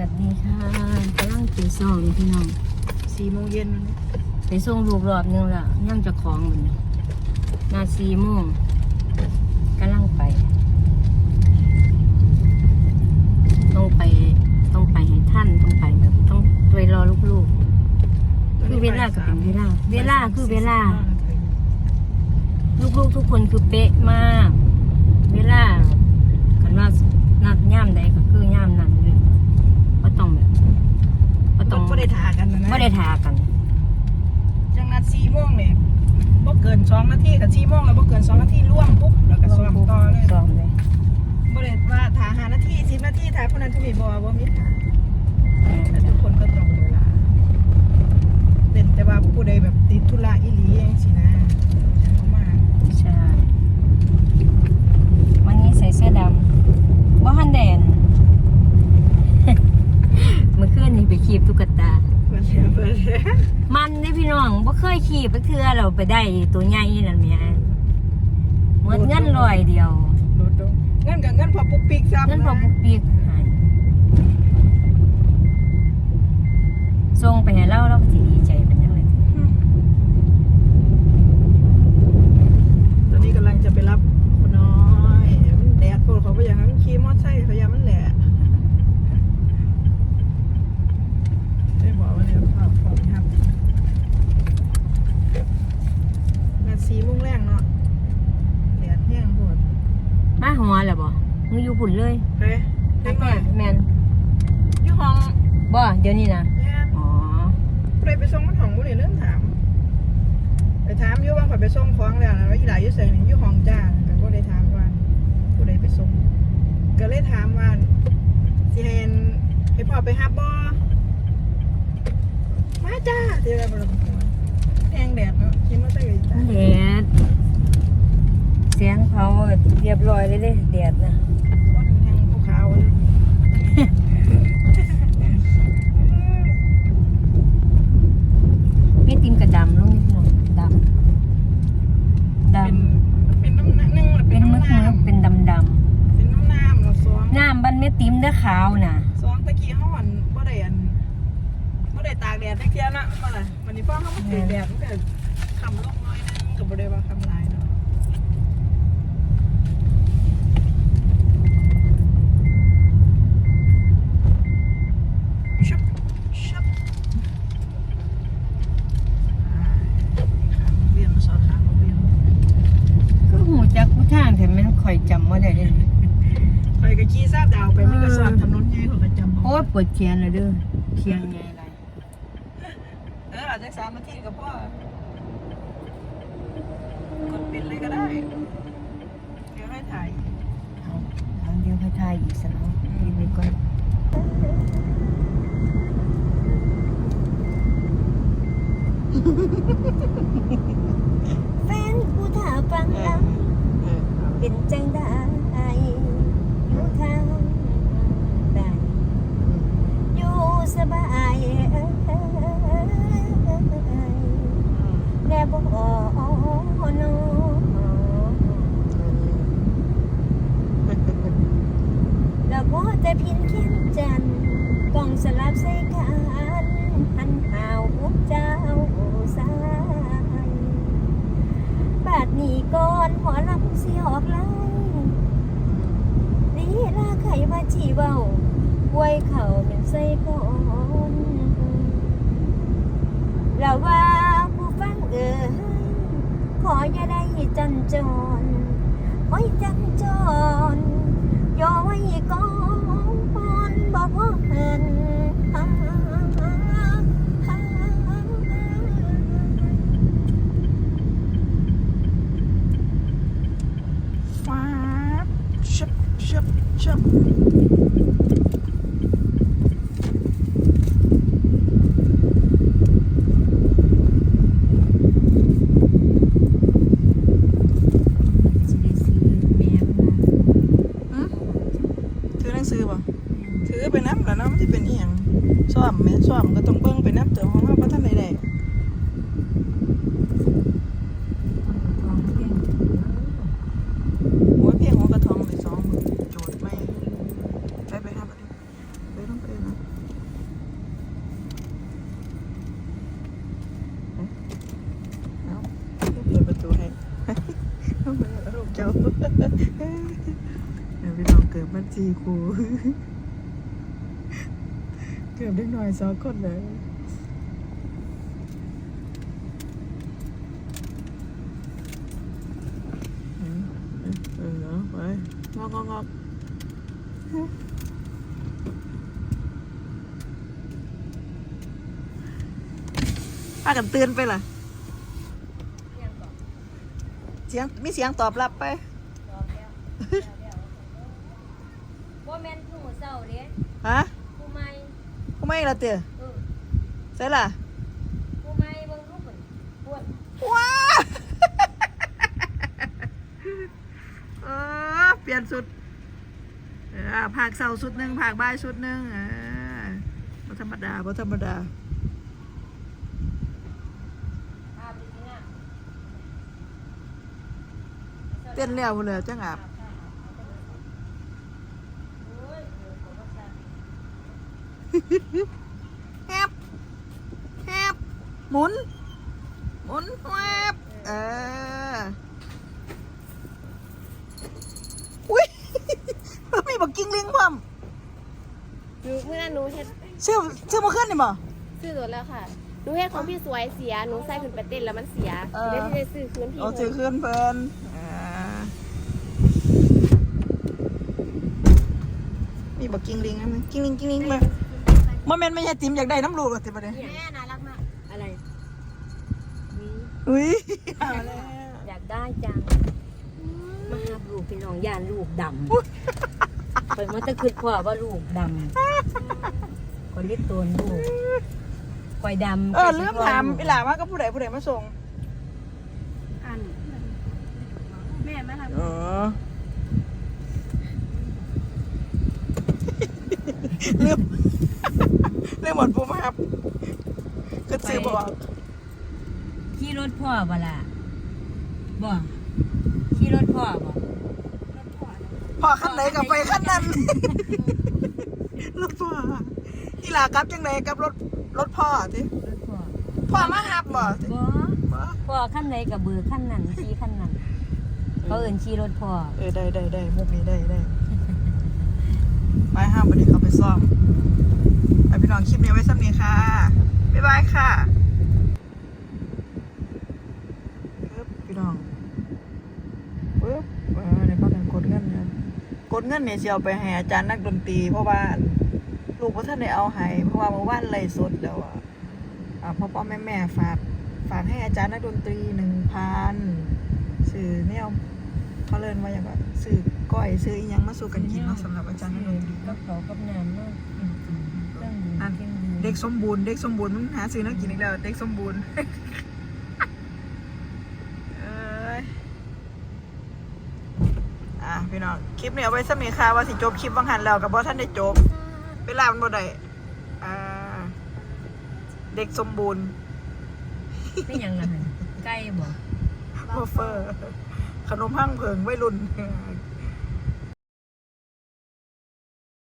วัสดีค่ะกำลังกินซองอยู่พี่น้องสี่โมงเย็นไปส่งลูกรอบนึงและย่ำจะของเหมือนนาสี่โมงกำลังไป ต้องไปต้องไปให้ท่านต้องไปแบบต้องไปรอลูกๆคือเวลาก็เป็นเวลา เวลาคือเวลา ลูกๆทุกคนคือเป๊ะมาก เวลากันว่านัดย่ามใดก็คือย่ามนั้นเลยก็ต้องแบบก็ต้อง ก็ได้ทากันนะนะ ไม่ได้ทากัน จังนัดสี่โมงเนี่ยบ่เกินสองนาทีกับสี่โมงแล้วบ่เกินสองนาทีร่วมปุ๊บแล้วก็ซ้อมต่อเลยซ้อมเลยบ่ได้ว่าทาหานาทีสิบนาทีทาคนนั้นคนนี้บ่บ่มีทาแล้วทุกคนก็ตรงเวลาเป็นแต่ว่าผู้ใดแบบติดธุระอีหลีเองสินะฉันเข้ามา ใช่ วันนี้ใส่เสื้อดำว่าฮันแดน เมื่อคืนนี้ไปขีบตุ๊กตา เปิดแล้วเปิดแล้ว มันได้พี่น้อง บ่เคยขี่ไปเทื่อเราไปได้ตัวใหญ่นั่นแหม่เหมือนเงินลอยเดียวโดดลงเงินกับเงินพอปุ๊กปิ๊กซ้ำเงินพอปุกปีกหายส่งไปให้เราเราก็สิดีใจเป็นยังไง ตอนนี้กำลังจะไปรับคนน้อยมันแดดโพดเขาไปอย่างนั้นขี่มอเตอร์ไซค์เขายามันแหละได้บอกว่าเนี่ยพอพอครับนาสีโมุ่ งแรงเนาะแดดแห้งโพดมาหัวแล้วบ่มึงอยู่พุ่นเลยเฮ้ยเด็กหน่อยแม่นอยู่ห้องบ่เดี๋ยวนี้นะเนี่ยอ๋อผู้ใดไปส่งมันห้องผู้ใดเริ่มถาม ไปถามอยู่ว่าข่อยไปส่งของแล้วนะว่าอีหลายอยู่ไสนี่อยู่ห้องจ้าแต่บ่ได้ถามว่าผู้ใดไปส่งก็เลยถามว่าสิให้ให้พ่อไปหาบ่มาจ้าเดี๋ยวเราแห้งแดดเนาะคิดว่าจะอยู่จ้าแดดเสียงเขาเรียบร้อยเลยเด้แดดนะคนแห้งภูเขาเลยไม่ติมกระดำลงนี่พี่น้องดำดเป็นเป็นน้ำหนักนึงำเป็เป็นนมึน้ำกน้มึกเป็นดำดำเป็นน้ำน้ำเราซองำน้ำบันไม่ติมเด้อขาวน่ะซองตะกี้เฮาอันบ่ได้อันบ่ได้ตากแดดตะเกียเนาะมาล่ะวันนี้พ่อเฮามาถือแดดมันก็คำลงน้อยนึงก็บ่ได้ว่าคำหลายเนาะชุบชุบอ่าข้างโรงเรียนมาสอนข้างโรงเรียน ก็หูจักผู้ทางแต่มันคอยจำว่าได้เลย ไปกับขี่ซาบดาวไปมันก็สอนถนนใหญ่ของประจำ โอ้ ยปวดเขียนเลยเด้อเขียนไงไรเอออาจจะสามนาทีกับพ่อกดปิดเลยก็ได้ เดี๋ยวให้ถ่ายเอาเอาเดี๋ยวค่อยทายอีกสักเนาะอีกไปก่อนแฟนผู้ถาฟังลำเป็นจังได้อยู่ทางใดอยู่สบายแน่บ่นอ แล้วพอแต่พินเขียนจันทร์กล่องสลับใส่กันหันหาวพวกเจ้าสายบาดนี้ก่อนหมอลำสิออกไล่ลีลาไขว่าจีเบา ไว้เขาเป็นใส่ก่อนแล้วว่าผู้ฟังเอ่ยขออย่าได้จันจรขอให้จันจรย่อไว้ก่อนบอกว่าเห็นฟ้าชับชับชับ ไปน้ำแล้วน้ำที่เป็นอีหยังซ่อมแม่ซ่อมก็ต้องเบิ้งไปน้ำแต่ของเราพระท่านใดๆหัวเพียงหัวกระทองไปสองมือโจทย์ไม่ไปไปครับไปต้องไปนะเอาเปิดประตูให้ต้องไปลูกเจ้าเดี๋ยวไปลองเกิดบันจีกู กือบเล็กน้อยสองคนเลยเออไปงอกงอกพากันเตือนไปล่ะเสียงมีเสียงตอบรับไปบ่แม่นหนูเศร้าเด้ฮะ ไม่ละเตือเออใช่ล่ะผู้ใหม่เบิ่งรูปเพิ่นปวดว้าเออเปลี่ยนสุดเออผากเสาสุดหนึ่งผากบ่ายสุดหนึ่งเออบ่ธรรมดาบ่ธรรมดาภาพดีงามเต้นแล้วพุ่นเลยจังอาบ โอ้ยเออขอบคุณค่ะ แฮบแฮบหมุน หมุนแวบเอออุ้ยมีบักกิ้งลิงพร้อมหนูเมื่อหนูเฮ็ดเชื่อเชื่อมาขึ้นนี่บ่ซื้อรถแล้วค่ะ หนูเฮ็ดของพี่สวยเสีย หนูใส่ขึ้นไปเต้นแล้วมันเสียเออเดี๋ยวที่ได้ซื้อคืนพี่เอาซื้อเพิ่นขึ้นเพิ่นอ่ามีบักกิ้งลิงอันนึงกิ้งลิงกิ้งลิงมา บ่แม่นไม่ใช่ติ๋มอยากได้น้ำลูกหรอกติบ่ได้แม่น่ารักมากอะไรนี่อุ้ยเอาแล้วอยากได้จังมาหาลูกพี่น้องย่านลูกดำเปิดมาตะคืดพ่อว่าลูกดำคนลิดตัวลูกคอยดำเออลืมถามอีหลาว่าก็ผู้ใดผู้ใดมาส่งอันแม่มาทอ๋อ ลืมลืมหมดปุ๊บครับก็ซื้อบอกขี่รถพ่อบ่ล่ะบ่ขี่รถพ่อบ่พ่อขั้นไหนกับไปขั้นนั้นรถพ่ออีหลากลับจังไหนกับรถรถพ่อสิรถพ่อพ่อมาหับบ่สิบ่บ่พ่อขั้นไหนกับเบือขั้นนั้นขี่ขั้นนั้นเขาเอิ้นขี่รถพ่อเออได้ได้ได้มุกนี้ได้ได้ ไปห้ามวันนี้เขาไปซ่อมไปพี่น้องคลิปนี้ไว้สักนี้ค่ะ บ๊ายบายค่ะปึ๊บพี่น้องปึ๊บเออในพักกันกดเงินเนี่ยกดเงินเนี่ยจะเอาไปให้อาจารย์นักดนตรีเพราะว่าลูกพ่อท่านได้เอาให้เพราะว่าเมื่อวานไล่สดแล้วอะพ่อพ่อแม่แม่ฝากฝากให้อาจารย์นักดนตรีหนึ่งพันสื่อเนี่ย เขาเลินว่าอย่างว่าสื่อก้อยสื่ออีหยังมาสู่กันกินเนาะสำหรับอาจารย์นักดนตรีกับเขากับน้ำเนาะอืมๆเครื่องดื่มอันเครื่องดื่มเด็กสมบูรณ์เด็กสมบูรณ์มันหาซื้อนักกินอีกแล้วเด็กสมบูรณ์เอ้ยอะพี่น้องคลิปนี้เอาไว้สมีค่ะว่าสิจบคลิปบางหันแล้วกับบ่ท่านได้จบเวลามันบ่ได้อ่าเด็กสมบูรณ์เป็นหยังล่ะหั่นไก่บ่โอเฟอร์ ขนมห้างเพิงไว้รุ่น